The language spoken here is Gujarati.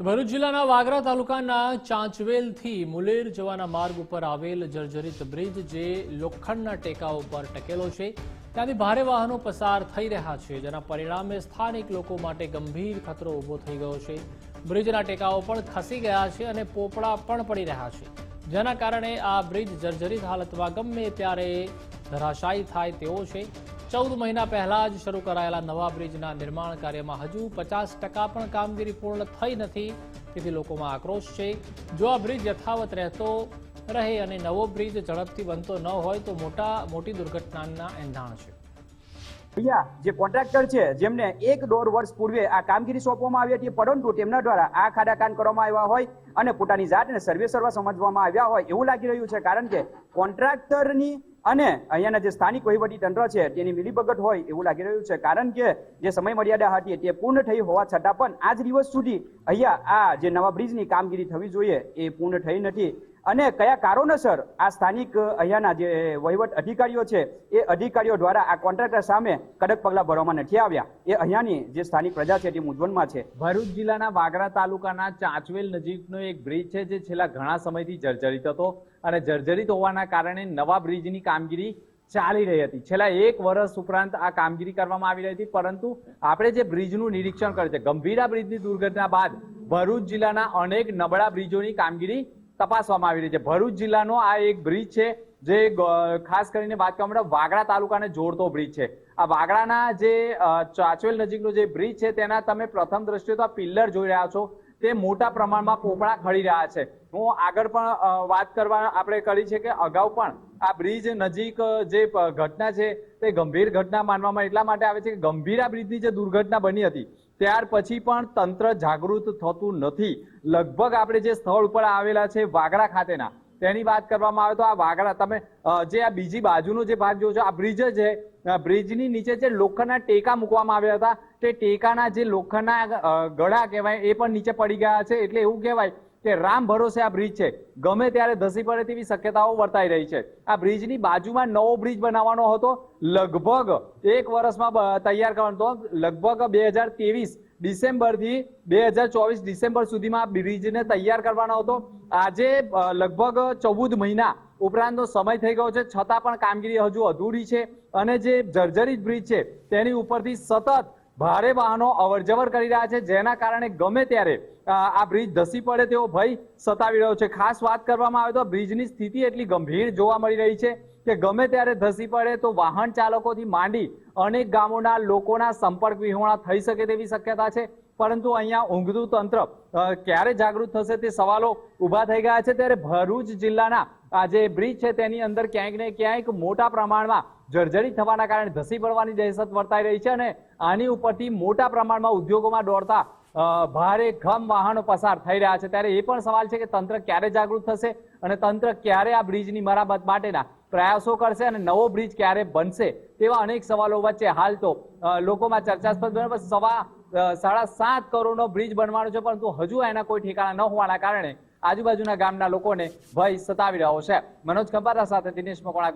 તો ભરૂચ જિલ્લાના વાગરા તાલુકાના ચાંચવેલથી મુલેર જવાના માર્ગ ઉપર આવેલ જર્જરિત બ્રિજ જે લોખંડના ટેકા ઉપર ટકેલો છે, ત્યાંથી ભારે વાહનો પસાર થઈ રહ્યા છે, જેના પરિણામે સ્થાનિક લોકો માટે ગંભીર ખતરો ઊભો થઈ ગયો છે. બ્રિજના ટેકાઓ પણ ખસી ગયા છે અને પોપડા પણ પડી રહ્યા છે. જેના કારણે આ બ્રિજ જર્જરિત હાલતમાં ગમે ત્યારે ધરાશાયી થાય તેવો છે. ચૌદ મહિના પહેલા જ શરૂ કરાયેલા નવા બ્રિજના નિર્માણ કાર્યમાં હજુ પચાસ ટકા પણ કામગીરી પૂર્ણ થઈ નથી. તેથી લોકોમાં આક્રોશ છે. જો આ બ્રિજ યથાવત રહેતો રહે અને નવો બ્રિજ ઝડપથી બનતો ન હોય તો મોટા, મોટી દુર્ઘટનાના એંધાણ છે. અહીંયા જે કોન્ટ્રાક્ટર છે, જેમને એક દોઢ વર્ષ પૂર્વે આ કામગીરી સોંપવામાં આવી હતી, પરંતુ તેમના દ્વારા આ ખાડાકાન કરવામાં આવ્યા હોય અને પોતાની જાતને સર્વે સર્વા સમજવામાં આવ્યા હોય એવું લાગી રહ્યું છે. કારણ કે કોન્ટ્રાક્ટરની અને અહીંયાના જે સ્થાનિક વહીવટી તંત્ર છે તેની મિલીભગત હોય એવું લાગી રહ્યું છે. કારણ કે જે સમય મર્યાદા હતી તે પૂર્ણ થઈ હોવા છતાં પણ આજ દિવસ સુધી અહીંયા આ જે નવા બ્રિજની કામગીરી થવી જોઈએ એ પૂર્ણ થઈ નથી. અને કયા કારણોસર આ સ્થાનિક અહીંયાના જે વહીવટ અધિકારીઓ છે, એ અધિકારીઓ દ્વારા આ કોન્ટ્રાક્ટર સામે કડક પગલાં ભરવામાં નથી આવ્યા? એ અહીંયાની જે સ્થાનિક પ્રજા છે તે મૂંઝવણમાં છે. ભરૂચ જિલ્લાના વાગરા તાલુકાના ચાંચવેલ નજીકનો એક બ્રિજ છે, જે છેલ્લા ઘણા સમયથી જર્જરિત હતો અને જર્જરિત હોવાના કારણે નવા બ્રિજની કામગીરી ચાલી રહી હતી. છેલ્લા એક વર્ષ ઉપરાંત આ કામગીરી કરવામાં આવી રહી હતી, પરંતુ આપણે જે બ્રિજનું નિરીક્ષણ કર્યું ગંભીરા બ્રિજની દુર્ઘટના બાદ ભરૂચ જિલ્લાના અનેક નબળા બ્રિજોની કામગીરી તપાસવામાં આવી રહી છે. ભરૂચ જિલ્લાનો આ એક બ્રિજ છે, જે ખાસ કરીને વાત કરવામાં વાગડા તાલુકાને જોડતો બ્રિજ છે. આ વાગડાના જે ચાચવેલ નજીકનો જે બ્રિજ છે, તેના તમે પ્રથમ દ્રષ્ટિએ તો આ પિલ્લર જોઈ રહ્યા છો. તે મોટા પ્રમાણમાં પોપડા ખડી રહ્યા છે. હું આગળ પણ વાત કરવા આપણે કરી છે કે અગાઉ પણ આ બ્રિજ નજીક, જે ઘટના છે, તે ગંભીર ઘટના માનવામાં એટલા માટે આવે છે કે ગંભીર આ બ્રિજની જે દુર્ઘટના બની હતી ત્યાર પછી પણ તંત્ર જાગૃત થતું નથી. લગભગ આપણે જે સ્થળ ઉપર આવેલા છે વાગડા ખાતેના, તેની વાત કરવામાં આવે તો આ વાગડા, તમે જે આ બીજી બાજુનો જે ભાગ જોવો છો, આ બ્રિજ છે બ્રિજની નીચે જે લોખંડના ટેકા મૂકવામાં આવ્યા હતા, તે ટેકાના જે લોખંડના ગળા કહેવાય, એ પણ નીચે પડી ગયા છે, એટલે એવું કહેવાય કે રામ ભરોસે આ બ્રિજ છે. ગમે ત્યારે ધસી પડે તેવી શક્યતાઓ વર્તાઈ રહી છે. આ બ્રિજની બાજુમાં નવો બ્રિજ બનાવવાનો હતો. લગભગ એક વર્ષમાં તૈયાર કરવાનો હતો. લગભગ બે હજાર ત્રેવીસ ડિસેમ્બરથી બે હજાર ચોવીસ ડિસેમ્બર સુધીમાં બ્રિજને તૈયાર કરવાનો હતો. આજે લગભગ ચૌદ મહિના ઉપરાંતનો સમય થઈ ગયો છે. છતાં પણ કામગીરી હજુ અધૂરી છે અને જે જર્જરિત બ્રિજ છે તેની ઉપરથી સતત ભારે વાહનો અવરજવર કરી રહ્યા છે, જેના કારણે ગમે ત્યારે આ બ્રિજ ધસી પડે તેવો ભય સતાવી રહ્યો છે. ખાસ વાત કરવામાં આવે તો બ્રિજની સ્થિતિ એટલી ગંભીર જોવા મળી રહી છે. કે ગમે ત્યારે ધસી પડે તો વાહન ચાલકોથી માંડી અનેક ગામોના લોકોના સંપર્ક વિહોણા થઈ શકે તેવી શક્યતા છે. પરંતુ અહીંયા ઊંઘતું તંત્ર ક્યારે જાગૃત થશે તે સવાલો ઊભા થઈ ગયા છે. ત્યારે ભરૂચ જિલ્લાના આ જે બ્રિજ છે તેની અંદર ક્યાંક ને ક્યાંક મોટા પ્રમાણમાં જર્જરિત થવાના કારણે ધસી પડવાની દહેશત વર્તાઈ રહી છે અને આની ઉપરથી મોટા પ્રમાણમાં ઉદ્યોગોમાં દોડતા ભારે ખમ વાહનો પસાર થઈ રહ્યા છે. ત્યારે એ પણ સવાલ છે કે તંત્ર ક્યારે જાગૃત થશે અને તંત્ર ક્યારે આ બ્રિજની મરામત માટેના પ્રયાસો કરશે અને નવો બ્રિજ ક્યારે બનશે તેવા અનેક સવાલો વચ્ચે હાલ તો લોકોમાં ચર્ચાસ્પદ પણ સવા સાડા સાત કરોડનો બ્રિજ બનવાનો છે, પરંતુ હજુ એના કોઈ ઠેકાણા ન હોવાના કારણે આજુબાજુના ગામના લોકોને ભય સતાવી રહ્યો છે. મનોજ ખંભારા સાથે દિનેશ મકોણા